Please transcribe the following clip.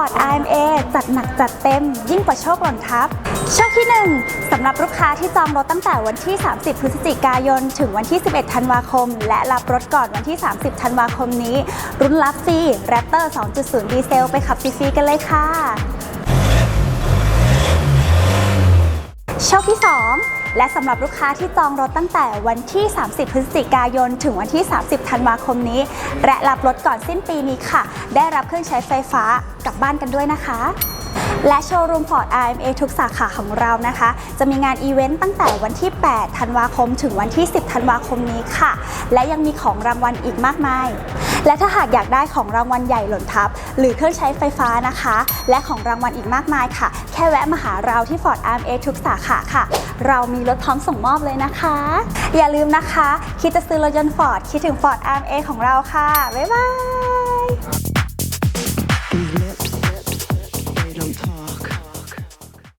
Ford RMA จัดหนักจัดเต็ม ยิ่งกว่าโชคหล่นทับ โชคที่ 1สำหรับลูกค้าที่จองรถตั้งแต่วันที่ 30 พฤศจิกายน ถึงวันที่ 11 ธันวาคม และรับรถก่อนวันที่ 30 ธันวาคมนี้ รุ่นรับฟรี Raptor 2.0 ดีเซล ไปขับฟรีๆกันเลยค่ะโชคที่ 2 และสำหรับลูกค้าที่จองรถตั้งแต่วันที่ 30 พฤศจิกายน ถึงวันที่ 30 ธันวาคมนี้ และรับรถก่อนสิ้นปีนี้ค่ะ ได้รับเครื่องใช้ไฟฟ้ากลับบ้านกันด้วยนะคะและโชว์รูม Ford RMA ทุกสาขาของเรานะคะ จะมีงานอีเวนต์ตั้งแต่วันที่ 8 ธันวาคม ถึงวันที่ 10 ธันวาคมนี้ค่ะ และยังมีของรางวัลอีกมากมาย และถ้าหากอยากได้ของรางวัลใหญ่หล่นทับ หรือเครื่องใช้ไฟฟ้านะคะ และของรางวัลอีกมากมายค่ะ แค่แวะมาหาเราที่ Ford RMA ทุกสาขาค่ะ เรามีรถพร้อมส่งมอบเลยนะคะ อย่าลืมนะคะ คิดจะซื้อรถยนต์ Ford คิดถึง Ford RMA ของเราค่ะ บ๊ายบาย